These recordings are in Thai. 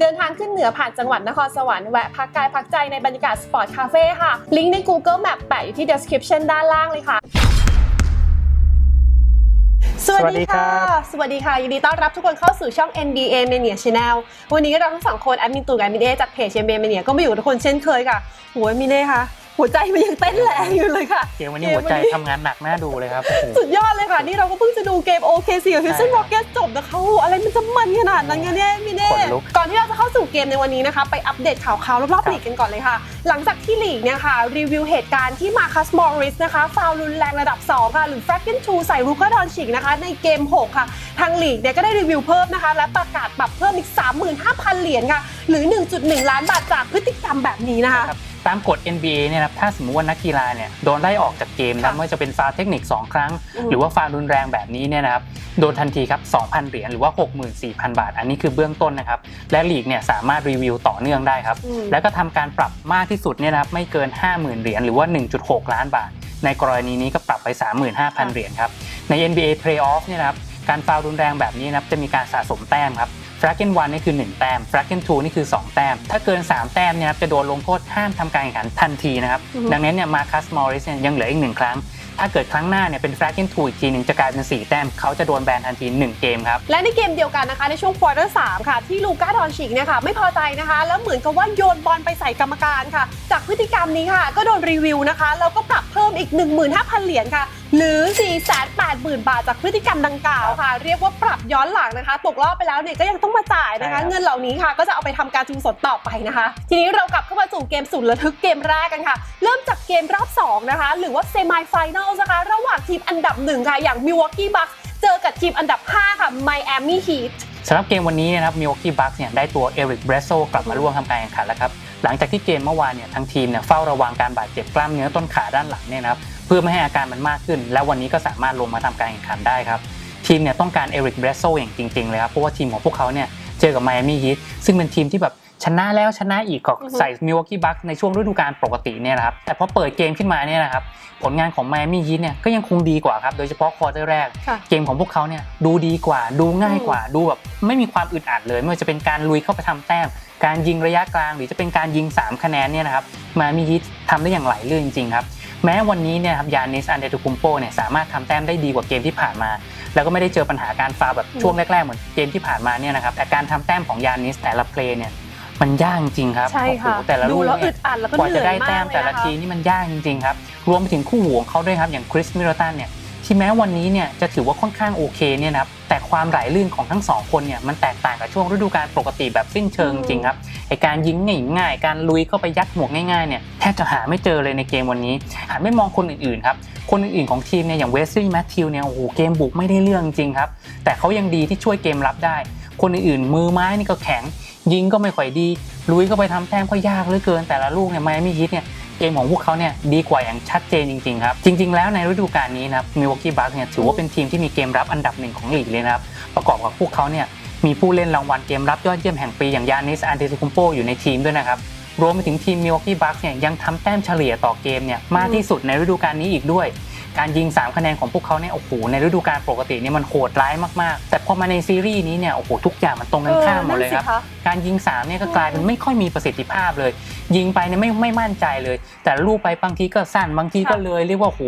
เดินทางขึ้นเหนือผ่านจังหวัดนครสวรรค์แวะพักกายพักใจในบรรยากาศสปอร์ตคาเฟ่ค่ะ ลิงก์ใน Google Map แปะอยู่ที่ description ด้านล่างเลยค่ะสวัสดีค่ะ สวัสดีค่ะ ยินดีต้อนรับทุกคนเข้าสู่ช่อง NBA Mania Channel วันนี้เราทั้งสองคนแอดมินตู่กับแอดมินเอจากเพจ NBA Mania ก็มาอยู่กับทุกคนเช่นเคยค่ะโหแอดมินเอคะ หัวใจมันยังเต้นแรงอยู่เลยค่ะ เกมวันนี้หัวใจทำงานหนักน่าดูเลยครับโอ้โหสุดยอดเลยค่ะ นี่เราก็เพิ่งจะดูเกม OKC กับ Houston ใช่ Rockets จบนะคะโอ้โหอะไรมันจะมันขนาดนั้นกันเนี่ยพี่เน่ขนลุกก่อนที่เราจะเข้าสู่เกมในวันนี้นะคะ ไปอัปเดตข่าวๆรอบครัๆบลีกกันก่อนเลยค่ะ หลังจากที่ลีกเนี่ยค่ะ รีวิวเหตุการณ์ที่มาคัสมอริสนะคะฟาวล์รุนแรงระดับ 2 ค่ะ หรือ f r a g เกน2ใส่รูกาดอนชิกนะคะ ในเกม 6 ค่ะ ทางลีกเนี่ยก็ได้รีวิวเพิ่มนะคะ และประกาศปรับเพิ่มอีก 35,000 เหรียญค่ะ หรือ 1.1 ล้านบาทจากพฤติกรรมแบบนี้นะคะครับ ตามกฎ NBA เนี่ยนะครับถ้าสมมติว่านักกีฬาเนี่ยโดนไล่ออกจากเกมค่ะนะไม่ว่าจะเป็นฟาวล์เทคนิค 2 ครั้งอืมหรือว่าฟาวล์รุนแรงแบบนี้เนี่ยนะครับโดนทันทีครับ 2,000 เหรียญหรือว่า 64,000 บาท อันนี้คือเบื้องต้นนะครับ และลีกเนี่ยสามารถรีวิวต่อเนื่องได้ครับอืมแล้วก็ทำการปรับมากที่สุดเนี่ยนะครับไม่เกิน 50,000 เหรียญหรือว่า 1.6 ล้านบาท ในกรณีนี้ก็ปรับไป 35,000 เหรียญครับใน NBA Playoff เนี่ยนะครับการฟาวล์รุนแรงแบบนี้นะครับจะมีการสะสมแต้มครับ ฟรักเกนวันนี่คือ 1 แต้มฟรักเกนทูนี่คือ 2 แต้ม ถ้าเกิน 3 แต้มเนี่ยครับจะโดนลงโทษห้ามทำการแข่งขันทันทีนะครับอือฮึดังนั้นเนี่ยมาคัสมอริสเนี่ยยังเหลืออีกหนึ่งครั้ง ถ้าเกิดครั้งหน้าเนี่ยเป็นฟรักเกนทูอีกทีหนึ่งจะกลายเป็น 4 แต้ม เขาจะโดนแบนทันที 1 เกมครับ และในเกมเดียวกันนะคะ ในช่วงควอเตอร์สามค่ะ ที่ลูก้าดอนชิกเนี่ยค่ะไม่พอใจนะคะ แล้วเหมือนกับว่าโยนบอลไปใส่กรรมการค่ะ จากพฤติกรรมนี้ค่ะ ก็โดนรีวิวนะคะแล้วก็ปรับเพิ่มอีก 15,000 เหรียญค่ะหรือ 480,000 บาทจากพฤติกรรมดังกล่าวค่ะ เรียกว่าปรับย้อนหลังนะคะ ตกรอบไปแล้วเนี่ยก็ยังต้องมาจ่ายนะใช่ครัคะบเงินเหล่านี้ค่ะก็จะเอาไปทำการทุนสดต่อไปนะคะ ทีนี้เรากลับเข้ามาสู่เกมสุดระทึกเกมแรกกันค่ะ เริ่มจากเกมรอบ 2 นะคะ หรือว่าเซมิไฟแนลนะคะ ระหว่างทีมอันดับหนึ่งค่ะ อย่าง Milwaukee Bucks เจอกับทีมอันดับ 5 ค่ะ Miami Heat สำหรับเกมวันนี้นะครับมิ w อกกี้บัคเนี่ยได้ตัวเอริกเบรโซกลับมาร่วมทำการแข่งขันแล้วครับหลังจากที่เกมเมื่อวานเนี่ยทั้งทีมเนี่ยเฝ้าระวังการบาดเจ็บกล้ามเนื้อต้นขาด้านหลังเนี่ยนะครับ เพื่อไม่ให้อาการมันมากขึ้น และวันนี้ก็สามารถลงมาทำการแข่งขันได้ครับทีมเนี่ยต้องการเอริกเบรโซอย่างจริงๆเลยครับเพราะว่าทีมของพวกเขาเนี่ยเจอกับไมอามี่ฮีทซึ่งเป็นทีมที่แบบชนะแล้วชนะอีกก็อือฮึใส่มิ w อกกี้บัคในช่วงฤดูกาลปกติเนี่ยนะครับแต่พอเปิดเกมขึ้นมาเนี่ยนะครับผลงานของไมอามี่ฮีทเนี่ยก็ยังคงดีกว่าครับโดยเฉพาะควอเตอร์แรกค่ะเกมของพวกเขาเนี่ยดูดีกว่า ดูง่ายกว่า ดูแบบไม่มีความอึดอัดเลยไม่ว่าจะเป็นการลุยเข้าไปทำแต้ม การยิงระยะกลาง หรือจะเป็นการยิง 3 คะแนนเนี่ยนะครับมามีฮิตทำได้อย่างไหลลื่นจริงๆครับ แม้วันนี้เนี่ยครับยานิสอันเดตุคุมโปเนี่ยสามารถทำแต้มได้ดีกว่าเกมที่ผ่านมา แล้วก็ไม่ได้เจอปัญหาการฟาวล์แบบอืมช่วงแรกๆ เหมือนเกมที่ผ่านมาเนี่ยนะครับแต่การทำแต้มของยานิสแต่ละเพลย์เนี่ยมันยากจริงๆครับใช่ค่ะโอ้โหแต่ละดูลูกแล้วเนี่อึยดอัดแล้วก็กว่าเหนื่จะอยได้มากแต้มเลยแต่ละนะคะทีนี่มันยากจริงๆครับรวมไปถึงคู่หูของเขาด้วยครับอย่างคริสมิลตันเนี่ย ที่แม้วันนี้เนี่ยจะถือว่าค่อนข้างโอเคเนี่ยนะครับแต่ความไหลลื่นของทั้งสองคนเนี่ยมันแตกต่างกับช่วงฤดูกาลปกติแบบสิ้นเชิงอืจมริงๆครับไอการยิงง่ายๆการลุยเข้าไปยัดหมวกง่ายๆเนี่ยแทบจะหาไม่เจอเลยในเกมวันนี้หันไม่มองคนอื่นๆครับคนอื่นๆของทีมเนี่ยอย่างเวสลี่แมทธิวเนี่ยโอ้โหเกมบุกไม่ได้เรื่องจริงครับแต่เขายังดีที่ช่วยเกมรับได้ คนอื่นๆมือไม้นี่ก็แข็งยิงก็ไม่ค่อยดีลุยก็ไปทำแต้มก็ยากเหลือเกินแต่ละลูกเนี่ยไมอามี่ฮิตเนี่ย เกมของพวกเขาเนี่ยดีกว่าอย่างชัดเจนจริงๆครับ จริง ๆ แล้วในฤดูกาลนี้นะครับมิวอกกี้บัคเนี่ยถือว่าเป็นทีมที่มีเกมรับอันดับหนึ่งของลีกเลยนะครับ ประกอบกับพวกเขาเนี่ยมีผู้เล่นรางวัลเกมรับยอดเยี่ยมแห่งปีอย่างยานิสอันเดซุคุมโปอยู่ในทีมด้วยนะครับรวมไปถึงทีมมิวอกกี้บัคเนี่ยยังทำแต้มเฉลี่ยต่อเกมเนี่ยมากที่สุดในฤดูกาลนี้อีกด้วย การยิง 3 คะแนนของพวกเขาเนี่ยโอ้โหในฤดูกาลปกติเนี่ยมันโหดร้ายมากๆ แต่พอมาในซีรีส์นี้เนี่ยโอ้โหทุกอย่างมันตรงกันข้ามหมดเลยครับออนั่นสิะการยิง3เนี่ยก็กลายเป็นไม่ค่อยมีประสิทธิภาพเลย ยิงไปเนี่ยไม่ไม่มั่นใจเลย แต่ลูกไปบางทีก็สั้นบางทีก็ค่ะเลย เรียกว่าโห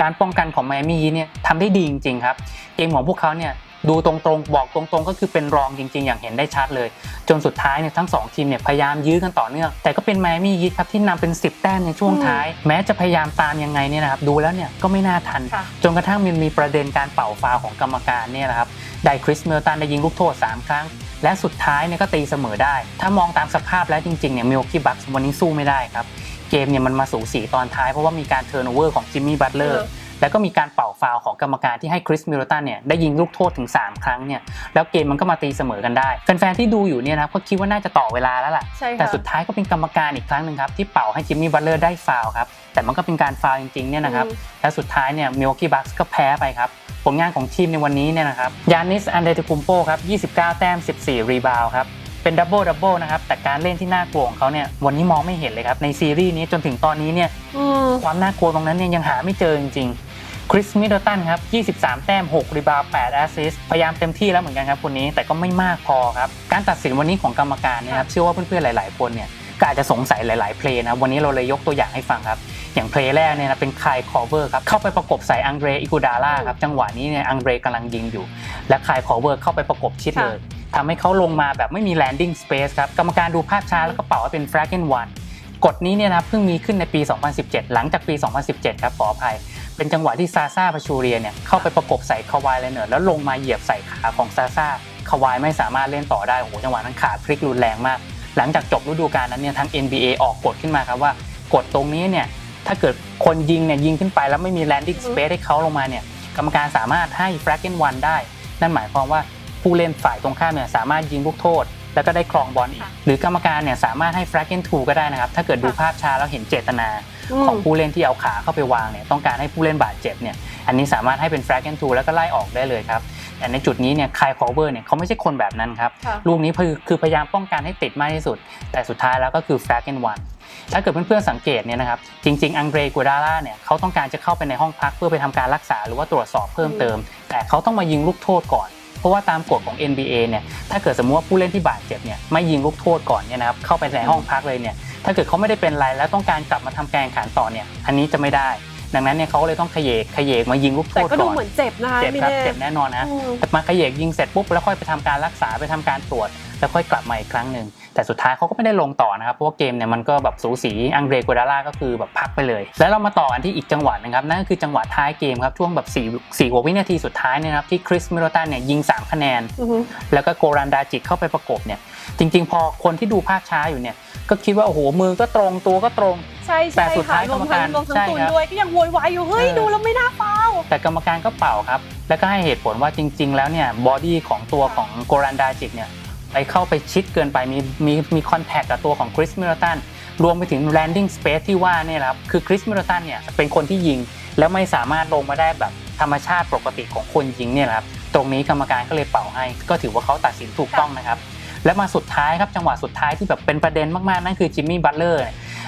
การป้องกันของไมอามี่เนี่ยทำได้ดีจริงๆครับเกมของพวกเขาเนี่ย ดูตรงๆ บอกตรงๆ ก็คือเป็นรองจริง ๆ อย่างเห็นได้ชัดเลย จนสุดท้ายเนี่ยทั้งสองทีมเนี่ยพยายามยื้อกันต่อเนื่อง แต่ก็เป็นไมอามี่ยีครับที่นำเป็น 10 แต้มในช่วงอืมท้าย แม้จะพยายามตามยังไงเนี่ยนะครับดูแล้วเนี่ยก็ไม่น่าทันค่ะจนกระทั่งมันมีประเด็นการเป่าฟาวล์ของกรรมการเนี่ยนะครับได้คริสเมลตันได้ยิงลูกโทษ 3 ครั้ง และสุดท้ายเนี่ยก็ตีเสมอได้ ถ้ามองตามสภาพแล้วจริงๆเนี่ยมิลกี้บัควันนี้สู้ไม่ได้ครับเกมเนี่ยมันมาสูสีตอนท้ายเพราะว่ามีการเทิร์นโอเวอร์ของจิมมี่บัตเลอร์เออ แล้วก็มีการเป่าฟาวล์ของกรรมการที่ให้คริสมิลตันเนี่ยได้ยิงลูกโทษถึง 3 ครั้งเนี่ยแล้วเกมมันก็มาตีเสมอกันได้แฟนๆที่ดูอยู่เนี่ยนะครับก็คิดว่าน่าจะต่อเวลาแล้วล่ะใช่ค่ะแต่สุดท้ายก็เป็นกรรมการอีกครั้งหนึ่งครับที่เป่าให้จิมมี่บัตเลอร์ได้ฟาวล์ครับแต่มันก็เป็นการฟาวล์จริงๆเนี่ยนะครับอืมและสุดท้ายเนี่ยมิ w อกกี้บัคก็แพ้ไปครับผลงานของทีมในวันนี้เนี่ยนะครับยานิสอันเดตุคุมโปครับ29 แต้ม 14 รีบาวครับเป็นดับเบิลดับเบิลนะครับแต่การเล่นที่น่ากลัวของเขาเนี่ยวันนี้มองไม่เห็นเลยครับในซีรีส์นี้จนถึงตอนนี้เนี่ยอืมความน่ากลัวตรงนั้นเนี่ยยังหาไม่เจอจริงๆ คริสมิดเดิลตันครับ 23 แต้ม 6 รีบาวด์8แอสซิสต์พยายามเต็มที่แล้วเหมือนกันครับคนนี้ แต่ก็ไม่มากพอครับ การตัดสินวันนี้ของกรรมการเนะครับ เชื่อว่าเพื่อนๆ หลาย ๆ คนเนี่ย ก็อาจจะสงสัยหลาย ๆ เพลย์นะวันนี้เราเลยยกตัวอย่างให้ฟังครับ อย่างเพลย์แรกเนี่ยนะเป็นคายคอเวอร์ครับ เข้าไปประกบใส่อังเดรอิกูดาล่าครับ จังหวะนี้เนี่ยอังเดรกำลังยิงอยู่ และคายคอเวอร์เข้าไปประกบชิดเลยทำให้เขาลงมาแบบไม่มี landing space ครับกรรมการดูภาพช้าแล้วก็เป่าให้เป็น flag and one กฎนี้เนี่ยนะครับเพิ่งมีขึ้นในปี 2017 หลังจากปี 2017 ครับขออภัย เป็นจังหวะที่ซาซาพาชูเรียเนี่ยเข้าไปประกบใส่คาวายเลเนอร์แล้วลงมาเหยียบใส่ขาของซาซาคาวายไม่สามารถเล่นต่อได้โอ้โหจังหวะนั้นขาพลิกรุนแรงมาก หลังจากจบฤดูกาลนั้นเนี่ยทั้ง NBA ออกกฎขึ้นมาครับว่ากฎตรงนี้เนี่ยถ้าเกิดคนยิงเนี่ยยิงขึ้นไปแล้วไม่มี landing space ให้เขาลงมาเนี่ยกรรมการสามารถให้ flag and one ได้ นั่นหมายความว่าผู้เล่นฝ่ายตรงข้ามเนี่ยสามารถยิงลูกโทษ แล้วก็ได้ครองบอลอีกค่ะหรือกรรมการเนี่ยสามารถให้ flag and two ก็ได้นะครับ ถ้าเกิดดูค่ะภาพช้าแล้วเห็นเจตนามของผู้เล่นที่เอาขาเข้าไปวางเนี่ยต้องการให้ผู้เล่นบาดเจ็บเนี่ยอันนี้สามารถให้เป็น flag and two แล้วก็ไล่ออกได้เลยครับแต่ในจุดนี้เนี่ยคายคอเวอร์เนี่ยเขาไม่ใช่คนแบบนั้นครับค่ะลูกนี้คือคือพยายามป้องกันให้ติดมากที่สุด แต่สุดท้ายแล้วก็คือ flag and one ถ้าเกิดเพื่อนๆสังเกตเนี่ยนะครับจริง ๆ อังเดรกัวดาล่าเนี่ยเขาต้องการจะเข้าไปในห้องพักเพื่อไปทำการรักษาหรือว่าตรวจสอบเพิ่มเติม แต่เขาต้องมายิงลูกโทษก่อน เพราะว่าตามกฎของ NBA เนี่ยถ้าเกิดสมมติว่าผู้เล่นที่บาดเจ็บเนี่ยไม่ยิงลูกโทษก่อนเนี่ยนะครับเข้าไปในห้องพักเลยเนี่ยถ้าเกิดเขาไม่ได้เป็นไรแล้วต้องการกลับมาทำการแข่งขันต่อเนี่ยอันนี้จะไม่ได้ ดังนั้นเนี่ยเขาก็เลยต้องขยเยกขยเยกมายิงลูกโทแต่ษก็ดูก่อนเหมือนเจ็บนะคะเจ็บไม่ครับแน่เจ็บแน่นอนนะอืมมาขยเยกยิงเสร็จปุ๊บแล้วค่อยไปทำการรักษาไปทำการตรวจ แล้วค่อยกลับมาอีกครั้งหนึ่งแต่สุดท้ายเขาก็ไม่ได้ลงต่อนะครับเพราะว่าเกมเนี่ยมันก็แบบสูสีอังเดรกัวดาล่าก็คือแบบพักไปเลย แล้วเรามาต่อกันที่อีกจังหวะหนึงครับนั่นก็คือจังหวะท้ายเกมครับช่วงแบบ4 4กว่าวินาทีสุดท้ายเนี่ยนะครับที่คริสมิโรตันเนี่ยยิง3คะแนน อือฮึ แล้วก็โกรันดาจิกเข้าไปประกบเนี่ยจริงๆ พอคนที่ดูภาพช้าอยู่เนี่ยก็คิดว่าโอ้โหมือก็ตรงตัวก็ตรง ใช่แต่ใช่สุดค่ะท้ายรวมกรรมทั้กางรรวมทั้งใช่ตุนครับ ด้วยก็ยังโวยวายอยู่เฮ้ยเออดูแล้วไม่น่าฟาวล์แต่กรรมการก็เป่าครับ แล้วก็ให้เหตุผลว่าจริง ๆ แล้วเนี่ยบอดี้ของตัวของโกรันดาจิกเนี่ยไปเข้าไปชิดเกินไปมีมีมีคอนแทคกับตัวของคริสมิลตันรวมไปถึง landing space ที่ว่าเนี่ยนะครับคือคริสมิลตันเนี่ยเป็นคนที่ยิง แล้วไม่สามารถลงมาได้แบบธรรมชาติปกติของคนยิงเนี่ยนะครับตรงนี้กรรมการก็เลยเป่าให้ ก็ถือว่าเขาตัดสินถูกต้องนะครับ และมาสุดท้ายครับจังหวะสุดท้ายที่แบบเป็นประเด็นมากๆ นั่นคือจิมมี่บัตเลอร์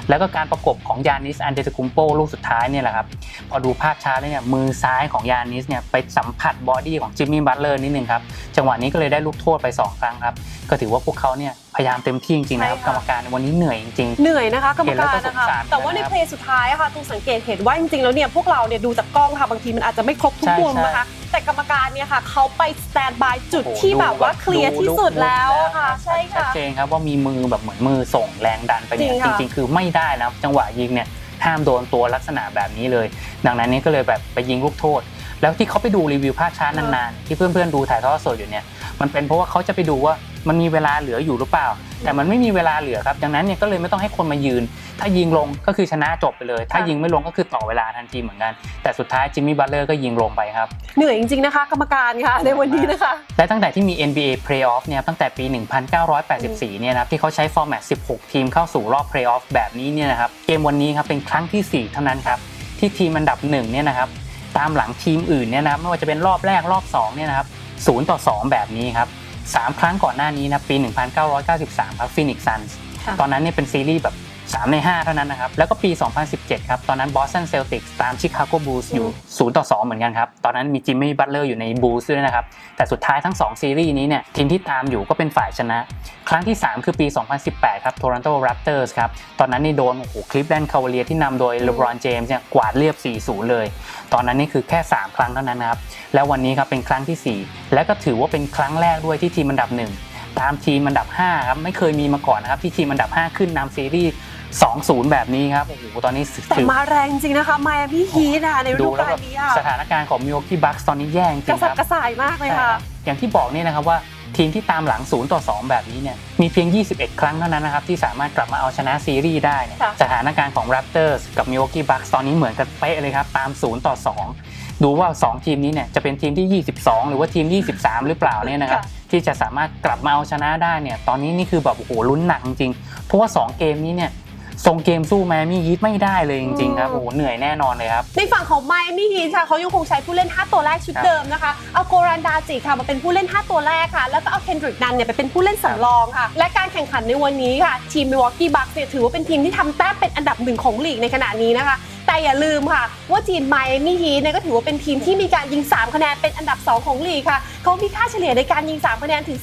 แล้วก็การประกบของยานิสอันเดตคุมโปลูกสุดท้ายเนี่ยแหละครับ พอดูภาพช้าแล้วเนี่ยมือซ้ายของยานิสเนี่ยไปสัมผัสบอดี้ของจิมมี่บัตเลอร์นิดนึงครับ จังหวะนี้ก็เลยได้ลูกโทษไป 2 ครั้งครับ ก็ถือว่าพวกเขาเนี่ย พยายามเต็มที่จริงๆนะครับใช่กรค่ะรมการวันนี้เหนื่อยจริง เหนื่อยนะคะกรรมเห็นแล้วการก็สงนะคะสารแต่ว่าในนะครับเพลย์สุดท้ายอะค่ะตูนสังเกตเห็นว่าจริงๆแล้วเนี่ยพวกเราเนี่ยดูจากกล้องค่ะบางทีมันอาจจะไม่ครบทุกใช่มุมใช่นะคะแต่กรรมการเนี่ยค่ะเขาไปสแตนบายจุดโอ้โหที่แบบว่าดูเคลียร์ที่สุดแล้วอะค่ะใช่ชัดค่ะเจนครับว่ามีมือแบบเหมือนมือส่งแรงดันไปเนี่ยจริงจค่ะริง ๆ คือไม่ได้นะจังหวะยิงเนี่ยห้ามโดนตัวลักษณะแบบนี้เลย ดังนั้นนี่ก็เลยแบบไปยิงลูกโทษ แล้วที่เขาไปดูรีวิวภาพช้านานๆ ที่เพื่อนๆดูถ่ายทอดสดอยู่เนี่ย มันเป็นเพราะว่าเขาจะไปดูว่ามันมีเวลาเหลืออยู่หรือเปล่า แต่มันไม่มีเวลาเหลือครับดังนั้นเนี่ยก็เลยไม่ต้องให้คนมายืน ถ้ายิงลงก็คือชนะจบไปเลย ถ้าค่ะยิงไม่ลงก็คือต่อเวลาทันทีเหมือนกัน แต่สุดท้ายจิมมี่บัตเลอร์ก็ยิงลงไปครับ เหนื่อยจริงๆนะคะ กรรมการค่ะในวันนี้นะคะ และตั้งแต่ที่มี NBA Playoff เนี่ยตั้งแต่ปี 1984 เนี่ยนะครับที่เขาใช้ฟอร์แมต 16 ทีมเข้าสู่รอบ Playoff แบบนี้เนี่ยนะครับเกมวันนี้ครับเป็นครั้งที่ 4 เท่านั้นครับที่ทีมอันดับ1เนี่ยนะครับตามหลังทีมอื่นเนี่ยนะครับไม่ว่าจะเป็นรอบแรกรอบ2เนี่ยนะครับ 0 ต่อ 2 แบบนี้ครับสามครั้งก่อนหน้านี้นะปี 1993 ครับ Phoenix Suns ค่ะตอนนั้นเนี่ยเป็นซีรีส์แบบ 3 ใน 5 เท่านั้นนะครับ แล้วก็ปี 2017 ครับ ตอนนั้น Boston Celtics ตาม Chicago Bulls อยู่ 0 ต่อ 2 เหมือนกันครับ ตอนนั้นมีจิมมี่บัตเลอร์อยู่ใน Bulls ด้วยนะครับ แต่สุดท้ายทั้ง 2 ซีรีส์นี้เนี่ยทีมที่ตามอยู่ก็เป็นฝ่ายชนะ ครั้งที่ 3 คือปี 2018 ครับ Toronto Raptors ครับ ตอนนั้นนี่โดนโอ้โหคลิฟแลนคาวเลียที่นำโดย LeBron James เนี่ยกวาดเรียบ 4-0 เลย ตอนนั้นนี่คือแค่ 3 ครั้งเท่านั้นนะครับแล้ววันนี้ครับเป็นครั้งที่ 4 และก็ถือว่าเป็นครั้งแรกด้วยที่ทีมอันดับหนึ่งตามทีมอันดับ5ครับไม่เคยมีมาก่อนนะครับที่ทีมอันดับ 5 ขึ้นนำซีรีส์ 2-0 แบบนี้ครับ โอ้โห ตอนนี้แต่ถือมาแรงจริงนะคะไมอามี่ฮีทนะคะในฤดูดูแล้วกาแบลบนี้อะสถานการณ์ของมิ l ว a ี e บัคส์ตอนนี้แย่จริกระงสัคบรับกระส่ายมากเลยใช่ค่ะครับอย่างที่บอกเนี่ยนะครับว่าทีมที่ตามหลัง 0 ต่อ 2 แบบนี้เนี่ย มีเพียง 21 ครั้งเท่านั้นนะครับที่สามารถกลับมาเอาชนะซีรีส์ได้เนี่ย ค่ะ สถานการณ์ของ Raptors กับ Milwaukee Bucks ตอนนี้เหมือนกันเป๊ะเลยครับ ตาม 0 ต่อ 2 ดูว่า 2 ทีมนี้เนี่ยจะเป็นทีมที่ 22 หรือว่าทีม 23 หรือเปล่าเนี่ยนะครับค่ะที่จะสามารถกลับมาเอาชนะได้เนี่ย ตอนนี้นี่คือแบบโอ้โหลุ้นหนักจริงๆเพราะว่า 2 เกมนี้เนี่ย ส่งเกมสู้แมมี่ฮีทไม่ได้เลยจริงๆครับโอ้โหเหนื่อยแน่นอนเลยครับ ในฝั่งของไมอามี่ฮีทค่ะเขายังคงใช้ผู้เล่น 5 ตัวแรกชุดครับเดิมนะคะเอาโกรันดาจิค่ะมาเป็นผู้เล่น 5 ตัวแรกค่ะ แล้วก็เอาเคนดริกนันเนี่ยไปเป็นผู้เล่นสำรองค่ะ และการแข่งขันในวันนี้ค่ะ ทีมมิวอกกี้บัคเนี่ยถือว่าเป็นทีมที่ทำแต้มเป็นอันดับหนึ่งของลีกในขณะนี้นะคะ แต่อย่าลืมค่ะ ว่าทีมไมอามี่ฮีทเนี่ยก็ถือว่าเป็นทีมที่มีการยิง 3 คะแนนเป็นอันดับ 2 ของลีกค่ะ เขามีค่าเฉลี่ยในการยิง 3 คะแนนถึง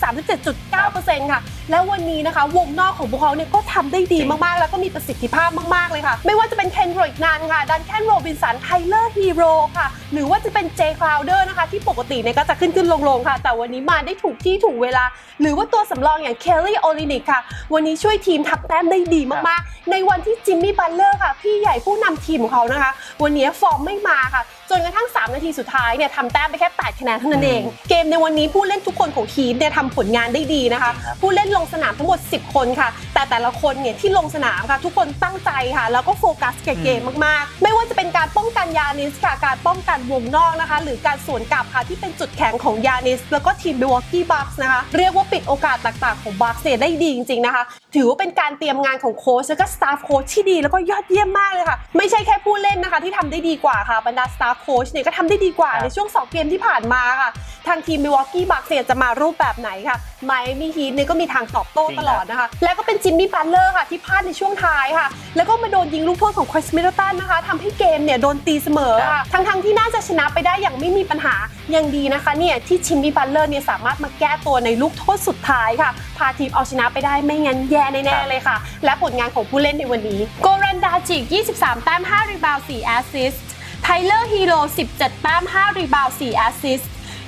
37.9%ค่ะ แล้ววันนี้นะคะ วงนอกของพวกเขาเนี่ยก็ทำได้ดีมากๆ แล้วก็มีประสิทธิภาพมากๆเลยค่ะ ไม่ว่าจะเป็นเคนดริกนันค่ะ ดันแคนโรบินสัน ไทเลอร์ฮีโร่ค่ะ หรือว่าจะเป็นเจคลาวเดอร์นะคะ ที่ปกติเนี่ยก็จะขึ้นขึ้นลงลงๆค่ะ แต่วันนี้มาได้ถูกที่ถูกเวลา หรือว่าตัวสำรองอย่างเคลลี่โอลินิกค่ะ วันนี้ช่วยทีมทับแต้มได้ดีมากๆ ในวันที่จิมมี่บัลเลอร์ค่ะ พี่ใหญ่ผู้นำทีมของเขานะคะ วันนี้ฟอร์มไม่มาค่ะ จนกระทั่ง 3 นาทีสุดท้ายเนี่ยทำแต้มไปแค่ 8 คะแนนเท่านั้นเอง เกมในวันนี้ผู้เล่นทุกคนของทีมเนี่ยทำผลงานได้ดีนะคะจริงครับผู้เล่นลงสนามทั้งหมด 10 คนค่ะ แต่แต่ละคนเนี่ยที่ลงสนามค่ะ ทุกคนตั้งใจค่ะ แล้วก็โฟกัสกับเกมมากๆ ไม่ว่าจะเป็นการป้องกันยานิสค่ะการป้องกันวงนอกนะคะ หรือการสวนกลับค่ะที่เป็นจุดแข็งของยานิส แล้วก็ทีม Milwaukee Bucks นะคะเรียกว่าปิดโอกาสต่างๆของ Bucks เนี่ยได้ดีจริงๆนะคะ ถือว่าเป็นการเตรียมงานของโค้ชแล้วก็สตาฟโค้ชที่ดีแล้วก็ยอดเยี่ยมมากเลยค่ะ ไม่ใช่แค่ผู้เล่นนะคะที่ทำได้ดีกว่าค่ะบรรดาสตาฟโค้ชเนี่ยก็ทำได้ดีกว่าครับในช่วง 2 เกมที่ผ่านมาค่ะ ทางทีม Milwaukee Bucks เนี่ยจะมารูปแบบไหนค่ะไมอามี่ฮีทเนี่ยก็มีทางตอบโต้จริงตลอดนะคะ แล้วก็เป็นจิมมี่บัตเลอร์ค่ะที่พลาดในช่วงท้ายค่ะ แล้วก็มาโดนยิงลูกโทษของคริสมิดเดิลตันนะคะทำให้เกมเนี่ยโดนตีเสมอค่ะทั้งๆที่น่าจะชนะไปได้อย่างไม่มีปัญหายังดีนะคะเนี่ยที่จิมมี่บัตเลอร์เนี่ยสามารถมาแก้ตัวในลูกโทษสุดท้ายค่ะ พาทีมเอาชนะไปได้ไม่งั้นแย่แน่ๆเลยค่ะ และผลงานของผู้เล่นในวันนี้โกรันดาจิก 23 แต้ม 5 รีบาวด์ 4 แอสซิสต์ ไทเลอร์ฮีโร่17 แต้ม 5 รีบาว 4 แอสซิส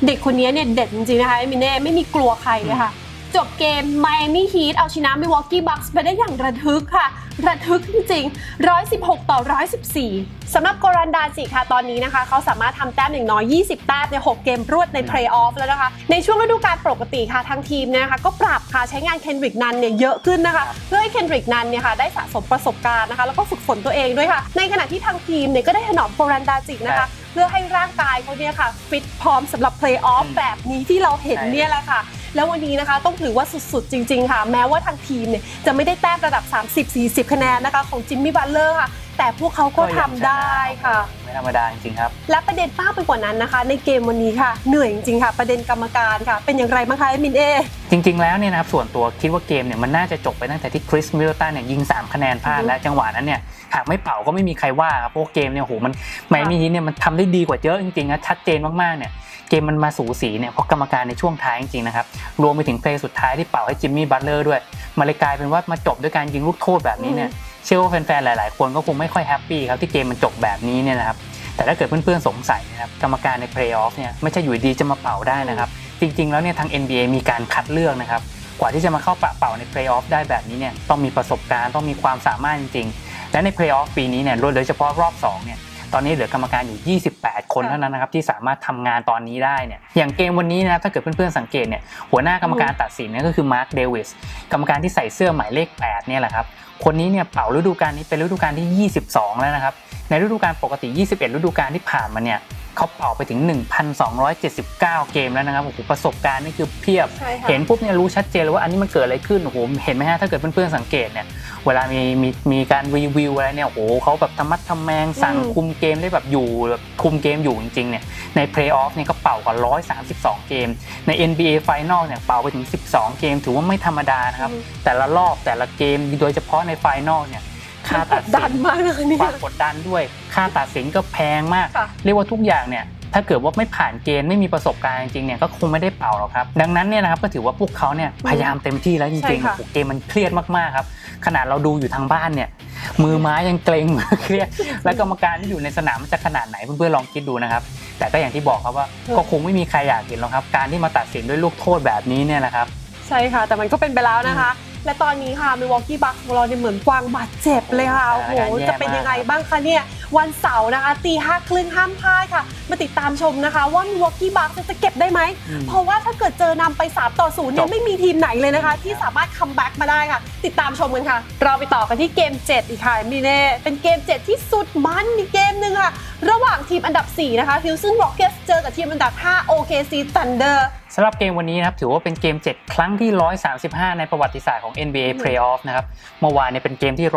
เด็กคนนี้เนี่ยเด็ดจริงๆนะคะเอมิเน่ไม่มีกลัวใครเลยค่ะ จบเกม Miami Heat เอาชนะ Milwaukee Bucks ไปได้อย่างระทึกค่ะ ระทึกจริงๆ 116 ต่อ 114 สำหรับโกรันดาจิค่ะ ตอนนี้นะคะ เขาสามารถทำแต้มอย่างน้อย 20 แต้มใน 6 เกมรวดใน Playoff แล้วนะคะ ในช่วงฤดูกาลปกติค่ะ ทางทีมเนี่ยนะคะ ก็ปรับค่ะ ใช้งานเคนดริกนันเนี่ยเยอะขึ้นนะคะ เพื่อให้เคนดริกนันเนี่ยค่ะได้สะสมประสบการณ์นะคะ แล้วก็ฝึกฝนตัวเองด้วยค่ะ ในขณะที่ทางทีมเนี่ยก็ได้ถนอมโกรันดาจินะคะเพื่อให้ร่างกายเขาเนี่ยค่ะฟิตพร้อมสำหรับ Playoff อืมแบบนี้ที่เราเห็นใช่เนี่ยแหละค่ะ แล้ววันนี้นะคะต้องถือว่าสุดๆ จริง ๆ ค่ะ แม้ว่าทางทีมเนี่ยจะไม่ได้แต้มระดับ 30-40 คะแนนนะคะของจิมมี่บัตเลอร์ค่ะ แต่พวกเขาก็ทำได้ค่ะ ไม่ธรรมดาจริงๆครับ และประเด็นมากไปกว่านั้นนะคะ ในเกมวันนี้ค่ะ เหนื่อยจริงๆค่ะ ประเด็นกรรมการค่ะ เป็นอย่างไรบ้างคะเอมินเอ จริง ๆ แล้วเนี่ยนะครับส่วนตัวคิดว่าเกมเนี่ยมันน่าจะจบไปตั้งแต่ที่คริสมิลตันเนี่ยยิง 3 คะแนนพลาดอือฮึและจังหวะนั้นเนี่ย หากไม่เป่าก็ไม่มีใครว่าครับเพราะว่าเกมเนี่ยโหมันไมอามี่ฮีทเนี่ยมันทำได้ดีกว่าเยอะจริงๆนะชัดเจนมากๆเนี่ยเกมมันมาสูสีเนี่ยเพราะกรรมการในช่วงท้ายจริงๆนะครับรวมไปถึงเพลย์สุดท้ายที่เป่าให้จิมมี่บัตเลอร์ด้วยมันเลยกลายเป็นว่ามาจบด้วยการยิงลูกโทษแบบนี้เนี่ยเชื่อว่าแฟนๆหลาย ๆ คนก็คงไม่ค่อยแฮปปี้ครับที่เกมมันจบแบบนี้เนี่ยนะครับแต่ถ้าเกิดเพื่อนๆสงสัยนะครับกรรมการในเพลย์ออฟเนี่ยไม่ใช่อยู่ดีจะมาเป่าได้นะครับจริงๆแล้วเนี่ยทาง NBA มีการคัดเลือกนะครับกว่าที่จะมาเข้าปะเป่าในเพลย์ออฟได้แบบนี้เนี่ยต้องมีประสบการณ์ต้องมีความสามารถจริงๆ และในเพลย์ออฟปีนี้เนี่ยโดยเฉพาะรอบ2เนี่ยตอนนี้เหลือกรรมการอยู่ 28 คนค่ะเท่านั้นนะครับที่สามารถทำงานตอนนี้ได้เนี่ยอย่างเกมวันนี้นะครับถ้าเกิดเพื่อนๆสังเกตเนี่ยหัวหน้ากรรมการตัดสินเนี่ยก็คือมาร์คเดวิสกรรมการที่ใส่เสื้อหมายเลข 8 เนี่ยแหละครับคนนี้เนี่ยเป่าฤดูกาลนี้เป็นฤดูกาลที่ 22 แล้วนะครับในฤดูกาลปกติ 21 ฤดูกาลที่ผ่านมาเนี่ยเขาเป่าไปถึง 1,279 เกมแล้วนะครับโอ้โหประสบการณ์นี่คือเพียบใช่ค่ะเห็นปุ๊บเนี่ยรู้ชัดเจนเลยว่าอันนี้มันเกิดอะไรขึ้นโอ้โหเห็นไหมฮะถ้าเกิดเพื่อนๆสังเกตเนี่ย เวลามีมีมีการรีวิวอะไรเนี่ยโอ้โหเขาแบบทำมัดทำแมงสั่งอืมคุมเกมได้แบบอยู่แบบคุมเกมอยู่จริงๆเนี่ยในเพลย์ออฟเนี่ยก็เป่ากว่า132 เกม ใน NBA Final เนี่ยเป่าไปถึง 12 เกม ถือว่าไม่ธรรมดานะครับอืมแต่ละรอบแต่ละเกมโดยเฉพาะในไฟนอลเนี่ยค่ามันกตัดดสิดันนมากนะคะเนี่ควายมกดดันด้วย ค่าตัดสินก็แพงมากค่ะเรียกว่าทุกอย่างเนี่ย ถ้าเกิดว่าไม่ผ่านเกณฑ์ไม่มีประสบการณ์จริงๆเนี่ยก็คงไม่ได้เป่าหรอกครับ ดังนั้นเนี่ยนะครับก็ถือว่าพวกเขาเนี่ยพยายามเต็มที่แล้วจใช่ริงๆค่ะโอ้โหเกมมันเครียดมากๆครับขนาดเราดูอยู่ทางบ้านเนี่ยมือไม้ยังเกรงเครียดและกรรมการที่อยู่ในสนามมันจะขนาดไหนเพื่อนๆลองคิดดูนะครับแต่ก็อย่างที่บอกครับว่าก็คงไม่มีใครอยากเห็นหรอกครับ การที่มาตัดสินด้วยลูกโทษแบบนี้เนี่ยนะครับ ใช่ค่ะ แต่มันก็เป็นไปแล้วนะคะ และตอนนี้ค่ะ Milwaukee Bucks ของเราเนี่ยเหมือนกวางบาดเจ็บเลยค่ะโอ้โหสถานการณ์แย่จะเป็นยังไงบ้างคะเนี่ยวันเสาร์นะคะตีห้าครึ่งห้ามพลาดค่ะ มาติดตามชมนะคะว่า Milwaukee Bucks จะเก็บได้ไหมอืมเพราะว่าถ้าเกิดเจอนำไป3ต่อ0เนี่จยบไม่มีทีมไหนเลยนะคะ ที่สามารถคัมแบ็กมาได้ค่ะ ติดตามชมกันค่ะ เราไปต่อกันที่เกม 7 อีกค่ะมีเน่เป็นเกม 7 ที่สุดมันอีกเกมหนึ่งค่ะ ระหว่างทีมอันดับ 4 นะคะ Houston Rockets เจอกับทีมอันดับ 5 OKC Thunder สำหรับเกมวันนี้นะครับถือว่าเป็นเกม 7 ครั้งที่ 135 ในประวัติศาสตร์ของ NBA Playoff นะครับเมื่อวานเนี่ยเป็นเกมที่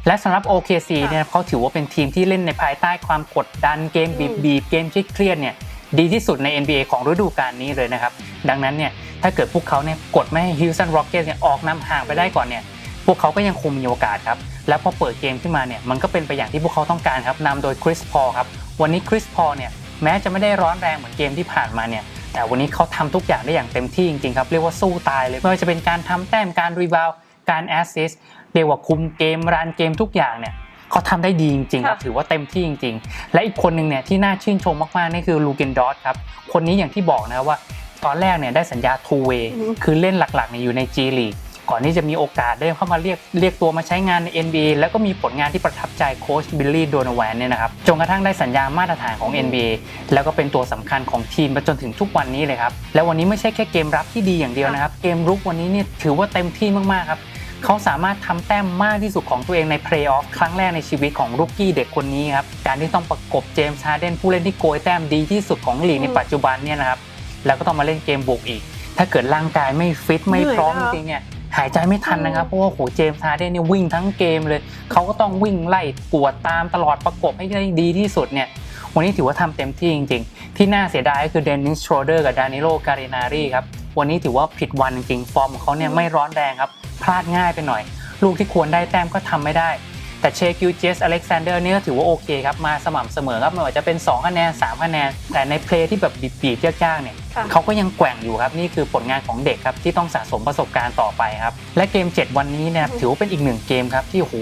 134 และสำหรับ OKC ค่ะเนี่ยเขาถือว่าเป็นทีมที่เล่นในภายใต้ความกดดันเกมอืมบีบๆเกมที่เครียดๆเนี่ยดีที่สุดใน NBA ของฤดูกาลนี้เลยนะครับ ดังนั้นเนี่ยถ้าเกิดพวกเขาเนี่ยกดไม่ให้ Houston Rockets เนี่ยออกนำห่างไปได้ก่อนเนี่ยพวกเขาก็ยังคงมีโอกาสครับ แล้วพอเปิดเกมขึ้นมาเนี่ยมันก็เป็นไปอย่างที่พวกเขาต้องการครับนำโดยคริสพอลครับวันนี้คริสพอลเนี่ยแม้จะไม่ได้ร้อนแรงเหมือนเกมที่ผ่านมาเนี่ยแต่วันนี้เขาทำทุกอย่างได้อย่างเต็มที่จริงๆครับเรียกว่าสู้ตายเลยไม่ว่าจะเป็นการทำแต้มการรีบาวการแอสซิสเรียกว่าคุมเกมรันเกมทุกอย่างเนี่ยเขาทำได้ดีจริงๆครับค่ะถือว่าเต็มที่จริง ๆ และอีกคนหนึ่งเนี่ยที่น่าชื่นชมมากๆนี่คือลูเกนดอสครับคนนี้อย่างที่บอกนะครับว่าตอนแรกเนี่ยได้สัญญา two way อือฮึคือเล่นหลักๆเนี่ยอยู่ใน G League ก่อนที่จะมีโอกาสได้เข้ามาเรียกเรียกตัวมาใช้งานใน NBA แล้วก็มีผลงานที่ประทับใจโค้ชบิลลี่โดนแวนเนี่ยนะครับจนกระทั่งได้สัญญามาตรฐานของ NBA แล้วก็เป็นตัวสำคัญของทีมมาจนถึงทุกวันนี้เลยครับแล้ววันนี้ไม่ใช่แค่เกมรับที่ดีอย่างเดียวนะครับเกมรุกวันนี้เนี่ยถือว่าเต็มที่มากๆครับเขาสามารถทำแต้มมากที่สุดของตัวเองในเพลย์ออฟครั้งแรกในชีวิตของรุกกี้เด็กคนนี้ครับการที่ต้องประกบเจมส์ฮาร์เดนผู้เล่นที่โกยแต้มดีที่สุดของลีกในปัจจุบันเนี่ยนะครับแล้วก็ต้องมาเล่นเกมบุกอีก ถ้าเกิดร่างกายไม่ฟิตไม่พร้อมเหนื่จอยนะริงๆเนี่ย หายใจไม่ทันนะครับ เพราะว่าโหเจมส์ฮาร์เดนเนี่ยวิ่งทั้งเกมเลย เขาก็ต้องวิ่งไล่กวดตามตลอดประกบให้ได้ดีที่สุดเนี่ยวันนี้ถือว่าทำเต็มที่จริงๆ ที่น่าเสียดายก็คือเดนนิสโชเดอร์กับดานิโลการินารีครับ วันนี้ถือว่าผิดวันจริงๆ ฟอร์มของเขาเนี่ยไม่ร้อนแรงครับ พลาดง่ายไปหน่อย ลูกที่ควรได้แต้มก็ทำไม่ได้ แต่เชคิวเจสอเล็กซานเดอร์นี่ก็ถือว่าโอเคครับ มาสม่ำเสมอครับไม่ว่าจะเป็น 2 คะแนน 3 คะแนน แต่ในเพลย์ที่แบบบีบๆยากๆเนี่ยค่ะเขาก็ยังแกว่งอยู่ครับ นี่คือผลงานของเด็กครับ ที่ต้องสะสมประสบการณ์ต่อไปครับ และเกม 7 วันนี้เนี่ยอืมถือว่าเป็นอีกหนึ่งเกมครับ ที่โอ้โห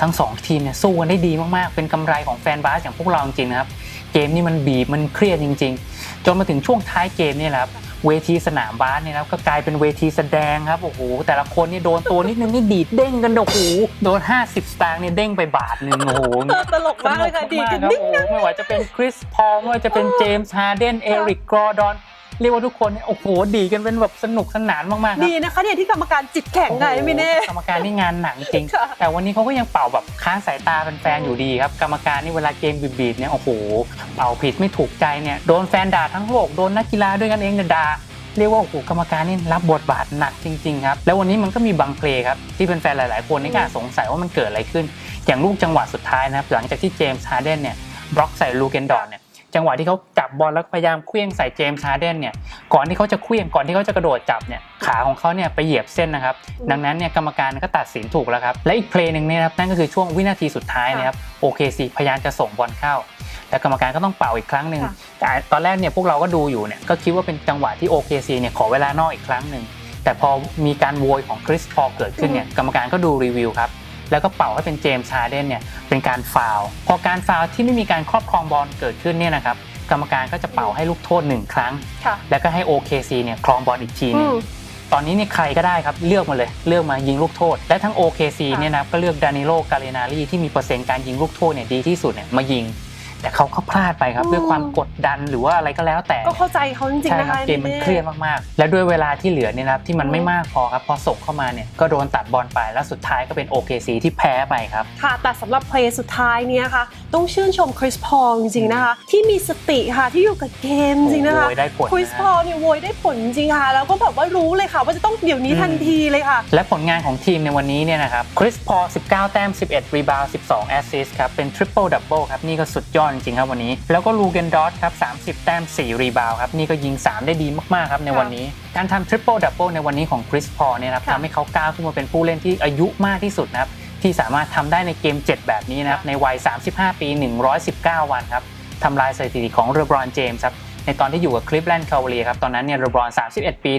ทั้ง 2 ทีมเนี่ยสู้กันได้ดีมากๆ เป็นกำไรของแฟนบาสอย่างพวกเราจริงๆนะครับเกมนี้มันบีบมันเครียดจริง ๆ จนมาถึงช่วงท้ายเกมเนี่ยแหละครับ เวทีสนามบาสเนี่ยนะครับก็กลายเป็นเวทีแสดงครับโอ้โหแต่ละคนนี่โดนตัวนิดนึงนี่ดีดเด้งกันโอ้โหโดน 50 สตางค์เนี่ยเด้งไปบาทหนึ่งโอ้โหเออตลกมากเลยค่ะดีกันสนิ่งมากครับโอ้โหไม่ว่าจะเป็นคริสพอลไม่ว่าจะเป็นเจมส์ฮาร์เดนเอริกกรอดอน เรียกว่าทุกคนเนี่ยโอ้โหดีกันเป็นแบบสนุกสนานมากๆครับดีนะคะเนี่ยที่กรรมการจิตแข็งไงไม่แน่โอ้โหกรรมการนี่งานหนักจริงค่ะแต่วันนี้เขาก็ยังเป่าแบบค้านสายตาแฟนๆอยู่ดีครับกรรมการนี่เวลาเกมบีบๆเนี่ยโอ้โหเป่าผิดไม่ถูกใจเนี่ยโดนแฟนด่าทั้งโลกโดนนักกีฬาด้วยกันเองเนี่ยด่าเรียกว่าโอ้โหกรรมการนี่รับบทบาทหนักจริงๆครับแล้ววันนี้มันก็มีบางเพลย์ครับที่เป็นแฟนหลาย ๆ คนนี่ก็อาจสงสัยว่ามันเกิดอะไรขึ้น อย่างลูกจังหวะสุดท้ายนะครับหลังจากที่เจมส์ฮาร์เดนเนี่ยบล็อกใส่ลูเกนดอนเนี่ย จังหวะที่เขาจับบอลแล้วพยายามเคลื่องใส่เจมส์ฮาร์เดนเนี่ยก่อนที่เขาจะเคลื่องก่อนที่เขาจะกระโดดจับเนี่ยขาของเขาเนี่ยไปเหยียบเส้นนะครับอืมดังนั้นเนี่ยกรรมการก็ตัดสินถูกแล้วครับ และอีกเพลย์หนึ่งเนี่ยนะครับนั่นก็คือช่วงวินาทีสุดท้ายนะครับโอเคซีพยายามจะส่งบอลเข้าแต่กรรมการก็ต้องเป่าอีกครั้งหนึ่งค่ะแต่ตอนแรกเนี่ยพวกเราก็ดูอยู่เนี่ยก็คิดว่าเป็นจังหวะที่ OKC เนี่ยขอเวลานอกอีกครั้งหนึ่งแต่พอมีการโวยของคริสพอลเกิดขึ้นเนี่ยกรรมการก็ดูรีวิวครับ แล้วก็เป่าให้เป็นเจมส์ฮาร์เดนเนี่ยเป็นการฟาวล์พอการฟาวล์ที่ไม่มีการครอบครองบอลเกิดขึ้นเนี่ยนะครับกรรมการก็จะเป่าให้ลูกโทษหนึ่งครั้งค่ะแล้วก็ให้ OKC เนี่ยครองบอลอีกทีหอืนึงมตอนนี้เนี่ยใครก็ได้ครับเลือกมาเลยเลือกมายิงลูกโทษ และทั้ง OKC ค่ะเนี่ยนะครับก็เลือกดานิโลกาเลนารีที่มีเปอร์เซ็นต์การยิงลูกโทษเนี่ยดีที่สุดเนี่ยมายิง แต่เขาก็พลาดไปครับอืมด้วยความกดดันหรือว่าอะไรก็แล้วแต่ก็เข้าใจเขาจริงใช่ๆนะครัคะบเกมมันเครียดมากๆ และด้วยเวลาที่เหลือเนี่ยนะครับที่มันไม่มากพอครับพอส่งเข้ามาเนี่ยก็โดนตัดบอลไปแล้วสุดท้ายก็เป็น OKC ที่แพ้ไปครับค่ะแต่สำหรับเพลย์สุดท้ายเนี่ยค่ะต้องชื่นชมคริสพอลจริงๆนะคะที่มีสติค่ะที่อยู่กับเกมจริงๆนะคะโอ้ยได้ผลนะคริสพอลเนี่ยโวยได้ผลจริงๆค่ะแล้วก็แบบว่ารู้เลยค่ะ ว่าจะต้องเดี๋ยวนี้อืมทันทีเลยค่ะ และผลงานของทีมในวันนี้เนี่ยนะครับคริสพอล19 แต้ม 11 รีบาวด์12 แอสซิสต์ครับเป็นทริปเปิลดับเบิลครับนี่ก็สุดยอดจริงๆครับวันนี้ แล้วก็ลูเกนดอสครับ30 แต้ม 4 รีบาวด์ครับ นี่ก็ยิง 3 ได้ดีมากๆครับในวันนี้ การทำทริปเปิลดับเบิลในวันนี้ของคริสพอลเนี่ยนะครับค่ะทำให้เขาก้าวขึ้นมาเป็นผู้เล่นที่อายุมากที่สุดนะครับที่สามารถทำได้ในเกม 7 แบบนี้นะครับในวัย 35 ปี 119 วันครับทำลายสถิติของเรบรอนเจมส์ครับในตอนที่อยู่กับคลิฟแลนด์คาวเลียครับตอนนั้นเนี่ยเรบรอน 31 ปี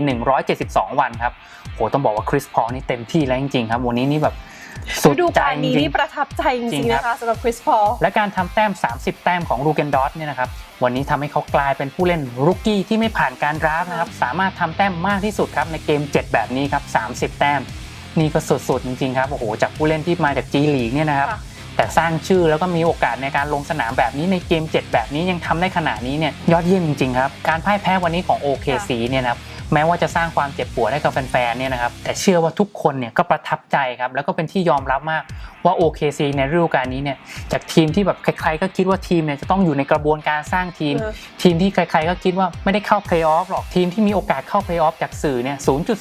172 วันครับโหต้องบอกว่าคริสพอลนี่เต็มที่แล้วจริงๆครับวันนี้นี่แบบ สุดฤดูใจกาลจนี้รินี่งประทับใจจจริริงงๆครับนะคะสำหรับคริสพอลๆและการทำแต้ม 30 แต้มของลูเกนดอสเนี่ยนะครับวันนี้ทำให้เขากลายเป็นผู้เล่นรุกกี้ที่ไม่ผ่านการดราฟต์นะครับสามารถทำแต้มมากที่สุดครับในเกม 7 แบบนี้ครับ30 แต้ม นี่ก็สุดๆจริงๆครับโอ้โหจากผู้เล่นที่มาจากจีลีกเนี่ยนะครับค่ะแต่สร้างชื่อแล้วก็มีโอกาสในการลงสนามแบบนี้ในเกม 7 แบบนี้ยังทำได้ขนาดนี้เนี่ยยอดเยี่ยมจริงๆครับ การพ่ายแพ้วันนี้ของ OKC เนี่ยนะครับ แม้ว่าจะสร้างความเจ็บปวดให้กับแฟนๆเนี่ยนะครับแต่เชื่อว่าทุกคนเนี่ยก็ประทับใจครับแล้วก็เป็นที่ยอมรับมากว่า OKC ในฤดูกาลนี้เนี่ยจากทีมที่แบบใครๆก็คิดว่าทีมเนี่ยจะต้องอยู่ในกระบวนการสร้างทีมเออทีมที่ใครๆก็คิดว่าไม่ได้เข้าเพลย์ออฟหรอกทีมที่มีโอกาสเข้าเพลย์ออฟจากสื่อเนี่ย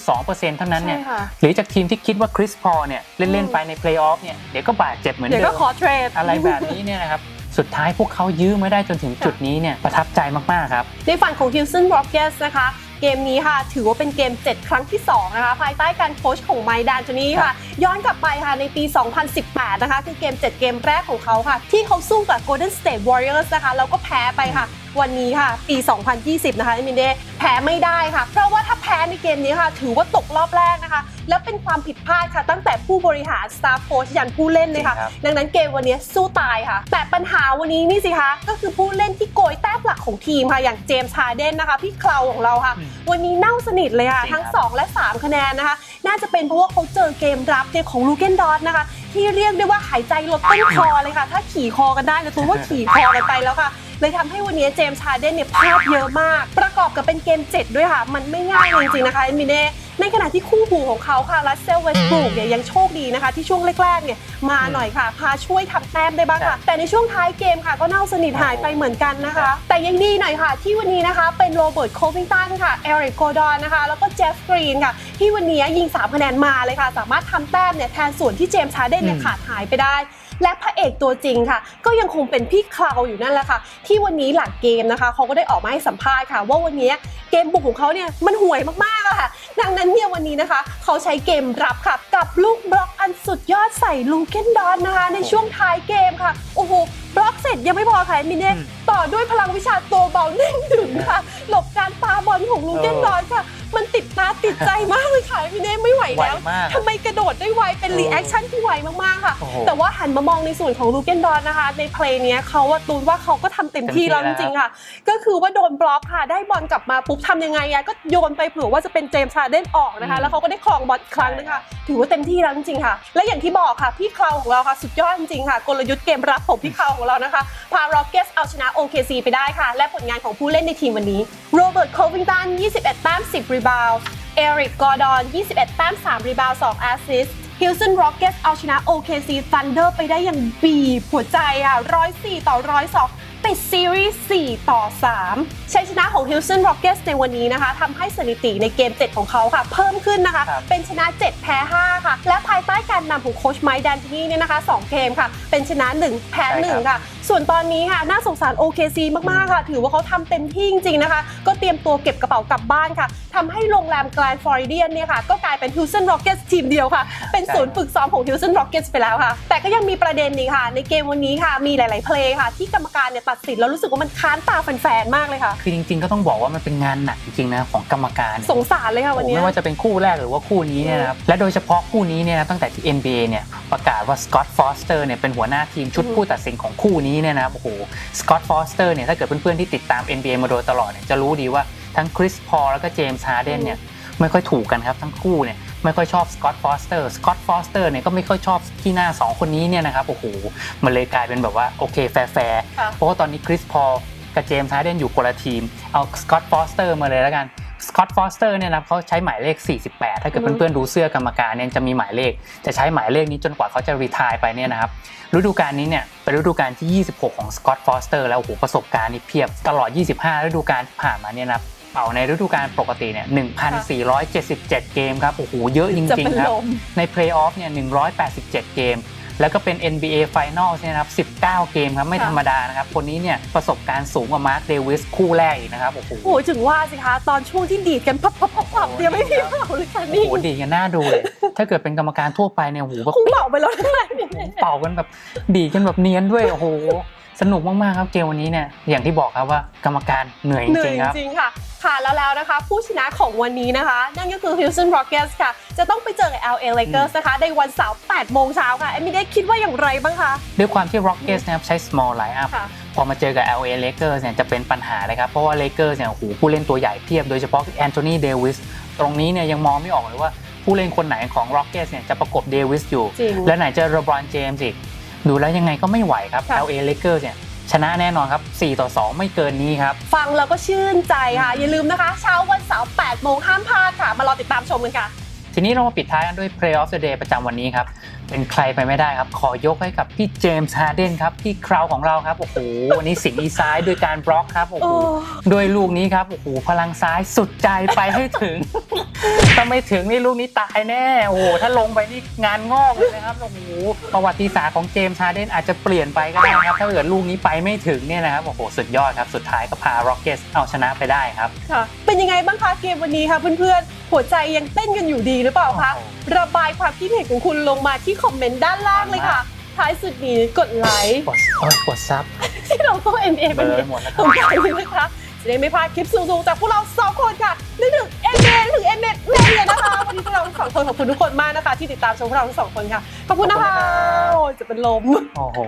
0.2%เท่านั้นเนี่ยใช่ค่ะหรือจากทีมที่คิดว่าคริสพอลเนี่ยเล่นๆไปในเพลย์ออฟเนี่ยเดี๋ยวก็บาดเจ็บเหมือนเดี๋ยวเดิก็มขอเทรดอะไรแบบนี้เนี่ยนะครับสุดท้ายพวกเขายื้อมาได้จนถึงจุดนี้เนี่ยประทับใจมาก ๆ ครับในฝั่งของ Houston Rockets นะคะ เกมนี้ค่ะ ถือว่าเป็นเกม 7 ครั้งที่ 2 นะคะ ภายใต้การโค้ชของไมดานจนี่ค่ะ ย้อนกลับไปค่ะในปี 2018 นะคะ คือเกม 7 เกมแรกของเขาค่ะ ที่เขาสู้กับ Golden State Warriors นะคะแล้วก็แพ้ไปค่ะ วันนี้ค่ะ ปี 2020 นะคะมินเดแพ้ไม่ได้ค่ะ เพราะว่าถ้าแพ้ในเกมนี้ค่ะ ถือว่าตกรอบแรกนะคะ แล้วเป็นความผิดพลาดค่ะ ตั้งแต่ผู้บริหาร Star Coach ยันผู้เล่นเลยค่ะจริงครับดังนั้นเกมวันนี้สู้ตายค่ะ แต่ปัญหาวันนี้นี่สิคะ ก็คือผู้เล่นที่โกยแต้มหลักของทีมค่ะ อย่างเจมส์ฮาร์เดนนะคะ พี่เคลาของเราค่ะอืมวันนี้เน่าสนิทเลยค่ะจริงทั้งครับ2และ 3 คะแนนนะคะ น่าจะเป็นเพราะว่าเขาเจอเกมรับเนี่ยของลูเกนดอสนะคะที่เรียกได้ว่าหายใจลดต้นคอเลยค่ะ ถ้าขี่คอกันได้นะตัวว่าขี่คอกันไปแล้วค่ะเลยทำให้วันนี้เจมส์ฮาร์เดนเนี่ยพลาดเยอะมาก ประกอบกับเป็นเกม 7 ด้วยค่ะ มันไม่ง่ายจริงๆนะคะเอมิเน่ในขณะที่คู่หูของเขาค่ะรัสเซลเวสต์บรูกเนี่ยยังโชคดีนะคะ ที่ช่วงแรกๆเนี่ยมาหน่อยค่ะ พาช่วยทำแต้มได้บ้างค่ะ แต่ในช่วงท้ายเกมค่ะ ก็เน่าสนิทหายไปเหมือนกันนะคะ แต่ยังดีหน่อยค่ะ ที่วันนี้นะคะเป็นโรเบิร์ตโควิงตันค่ะเอริกโกดอนนะคะ แล้วก็เจฟฟรีนค่ะ ที่วันนี้ยิง3คะแนนมาเลยค่ะ สามารถทำแต้มเนี่ยแทนส่วนที่เจมส์ฮาร์เดนเนี่ยอืมขาดหายไปได้ และพระเอกตัวจริงค่ะ ก็ยังคงเป็นพี่คลาวอยู่นั่นแหละค่ะ ที่วันนี้หลังเกมนะคะเขาก็ได้ออกมาให้สัมภาษณ์ค่ะ ว่าวันนี้เกมบุกของเขาเนี่ยมันห่วยมากๆอะค่ะ ดังนั้นเนี่ยวันนี้นะคะ เขาใช้เกมรับค่ะ กับลูกบล็อกอันสุดยอดใส่ลูเกนดอนนะคะ ในช่วงท้ายเกมค่ะโอ้โหบล็อกเสร็จยังไม่พอค่ะมินเน่อืมต่อด้วยพลังวิชาตัวเบาเน่งถึงค่ะ หลบการปาบอลของลูเกนดอนค่ะ มันติดตาติดใจมากเลยค่ะมินเน่ไม่ไหวไวแล้วมาก ทำไมกระโดดได้ไว เป็นเออรีแอคชั่นที่ไวมากๆ ค่ะ โอ้โหแต่ว่าหันมามองในส่วนของลูเกนดอนนะคะ ในเพลงเนี้ยเขาว่าตูนว่าเขาก็ทำเต็มที่เต็มที่แล้วจแล้วริงๆ ค่ะ ก็คือว่าโดนบล็อกค่ะ ได้บอลกลับมาปุ๊บทำยังไงอะก็โยนไปเผื่อว่าจะเป็นเจมส์ฮาร์เดนออกนะคะ อืม แล้วเขาก็ได้ครองบอลอีกครั้งนึงค่ะ ถือว่าเต็มที่แล้วจริงๆ ค่ะ และอย่างที่บอกค่ะ พี่เคลาของเราค่ะ สุดยอดจริงๆ ค่ะ กลยุทธ์เกมรับของพี่เคลาของเรานะคะ พา Rockets เอาชนะ OKC ไปได้ค่ะ และผลงานของผู้เล่นในทีมวันนี้ โรเบิร์ตโควิงตัน 21 แต้ม 10 รีบาวด์ เอริก กอร์ดอน 21 แต้ม 3 รีบาวด์2แอสซิสต์ฮิลสันร็อกเก็ตเอาชนะ OKC Thunder ไปได้อย่างบีบหัวใจอะ 104 ต่อ 102 ปิดซีรีส์ 4 ต่อ 3 ชัยชนะของ Houston Rockets ในวันนี้นะคะทำให้สถิติในเกม 7 ของเขาค่ะ เพิ่มขึ้นนะคะครับเป็นชนะ 7 แพ้ 5 ค่ะ และภายใต้การนำของโค้ชไมค์แดนทีนี่เนี่ยนะคะ 2 เกมค่ะ เป็นชนะ 1 แพ้ใช่ครับ1ค่ะ ส่วนตอนนี้ค่ะน่าสงสาร OKC มากๆค่ะ ถือว่าเขาทำเต็มที่จริงๆนะคะ ก็เตรียมตัวเก็บกระเป๋ากลับบ้านค่ะทำให้โรงแรมแกลนฟลอริเดียนเนี่ยค่ะ ก็กลายเป็น Houston Rockets ทีมเดียวค่ะ เป็นศูนย์ฝึกซ้อมของ Houston Rockets ไปแล้วค่ะ แต่ก็ยังมีประเด็นนี้ค่ะ ในเกมวันนี้ค่ะ มีหลาย ๆ เพลย์ค่ะ ที่กรรมการเนี่ยตัดสินแล้วรู้สึกว่ามันค้านตาแฟนๆมากเลยค่ะ คือจริง ๆ ก็ต้องบอกว่ามันเป็นงานหนักจริงๆนะของกรรมการ สงสารเลยค่ะวันโอ้นี้ไม่ว่าจะเป็นคู่แรกหรือว่าคู่นี้เนี่ยนะครับและโดยเฉพาะคู่นี้เนี่ยนะตั้งแต่ที่ NBA เนี่ยประกาศว่าสกอตต์ฟอสเตอร์เนี่ยเป็นหัวหน้าทีมชุดอืมผู้ตัดสินของคู่นี้เนี่ยนะครับโอ้โหสกอตต์ฟอสเตอร์เนี่ยถ้าเกิดเพื่อนๆที่ติดตาม NBA มาโดยตลอดเนี่ยจะรู้ดีว่าทั้งคริสพอลแล้วก็เจมส์ฮาร์เดนเนี่ยไม่ค่อยถูกกันครับทั้งคู่เนี่ยไม่ค่อยชอบสกอตต์ฟอสเตอร์สกอตต์ฟอสเตอร์เนี่ยก็ไม่ค่อยชอบที่หน้าสองคนนี้เนี่ยนะครับโอ้โหมันเลยกลายเป็นแบบว่าโอเคแฟร์ๆค่ะเพราะว่าตอนนี้คริสพอลกับเจมส์ฮาร์เดนอยู่คนละทีมเอาสกอตต์ฟอสเตอร์มาเลยแล้วกัน สกอตต์ฟอสเตอร์เนี่ยนะเขาใช้หมายเลข 48 ถ้าเกิดอือฮึเพื่อนๆดูเสื้อกรรมการเนี่ยจะมีหมายเลข จะใช้หมายเลขนี้จนกว่าเขาจะรีทายไปเนี่ยนะครับฤดูกาลนี้เนี่ยเป็นฤดูกาลที่ 26 ของสกอตต์ฟอสเตอร์แล้วโอ้โหประสบการณ์นี่เพียบตลอด 25 ฤดูกาลที่ผ่านมาเนี่ยนะครับเป่าในฤดูกาลปกติเนี่ย1,477 เกมครับโอ้โหเยอะจจะริงเป็นๆครับลมในเพลย์ออฟเนี่ย187 เกม แล้วก็เป็น NBA Finals เนี่ยนะครับ19 เกมครับไม่ค่ะธรรมดานะครับ คนนี้เนี่ยประสบการณ์สูงกว่ามาร์คเดวิสคู่แรกอีกนะครับโอ้โหโอ้ยถึงว่าสิคะ ตอนช่วงที่ดีดกันพับพับพับพับเดียวไม่มีเป่าเลยค่ะโอ้นี่โหดีกันน่าดูเลย ถ้าเกิดเป็นกรรมการทั่วไปเนี่ยโอ้โหแบบคงเป่าไปแล้วนะคะเป่ากันแบบดีดกันแบบเนียนด้วยโอ้โหสนุกมากๆครับเกมวันนี้เนี่ยอย่างที่บอกครับว่ากรรมการเหนื่อยจเหนื่อริยงๆครับ จริงๆค่ะค่ะแล้วแล้วนะคะ ผู้ชนะของวันนี้นะคะ นั่นก็คือ Houston Rockets ค่ะ จะต้องไปเจอกับ LA Lakers นะคะ ในวันเสาร์8โมงเช้าค่ะเอมิเดคิดว่าอย่างไรบ้างคะ ด้วยความที่ Rockets นะครับใช้ small lineup ค่ะพอมาเจอกับ LA Lakers เนี่ยจะเป็นปัญหาเลยครับ เพราะว่า Lakers เนี่ยโอ้โหผู้เล่นตัวใหญ่เพียบ โดยเฉพาะแอนโทนีเดวิสตรงนี้เนี่ยยังมองไม่ออกเลยว่าผู้เล่นคนไหนของ Rockets เนี่ยจะประกบเดวิสอยู่จริงและไหนจะ LeBron James อีกดูแล้วยังไงก็ไม่ไหวครับค่ะ LA Lakers เนี่ย ชนะแน่นอนครับ 4 ต่อ 2 ไม่เกินนี้ครับ ฟังแล้วก็ชื่นใจค่ะ อย่าลืมนะคะ เช้าวันเสาร์8โมงห้ามพลาดค่ะ มารอติดตามชมกันค่ะ ทีนี้เรามาปิดท้ายกันด้วย Play of the Day ประจำวันนี้ครับ เป็นใครไปไม่ได้ครับ ขอยกให้กับพี่เจมส์ฮาร์เดนครับพี่คราวของเราครับโอ้โหวันนี้สิงอีซ้ายด้วยการบล็อกครับโอ้โอ้โหด้วยลูกนี้ครับโอ้โหพลังซ้ายสุดใจไปให้ถึง ถ้าไม่ถึงนี่ลูกนี้ตายแน่โอ้โหถ้าลงไปนี่งานงอกเลยนะครับโอ้โหประวัติศาสตร์ของเจมส์ฮาร์เดนอาจจะเปลี่ยนไปก็ได้ครับถ้าเกิดลูกนี้ไปไม่ถึงเนี่ยนะครับโอ้โหสุดยอดครับสุดท้ายก็พา Rockets เอาชนะไปได้ครับค่ะเป็นยังไงบ้างคะเกมวันนี้คะเพื่อนๆหัวใจยังเต้นกันอยู่ดีหรือเปล่าคะโอ้โหระบายความคิดเห็นของคุณลงมาที่คอมเมนต์ด้านล่างเลยค่ะ ท้ายสุดนี้กดไลค์กดเอ้ยกดซับที่เราก็เอ็นเอเบเป็อนร์หมดแล้วคขรัอบงเราเลยนะคะ จะได้ไม่พลาดคลิปสูงๆจากพวกเราสองคนค่ะนึกถึงเอ็นเอนึกถึงเอ็นเน็ตแม่เนียนะคะ วันนี้พวกเราทั้งสองคนขอบคุณทุกคนมากนะคะ ที่ติดตามชมพวกเราทั้งสองคนค่ะ ขอบคุณนะคะโอ้ยจะเป็นลม โอ้โห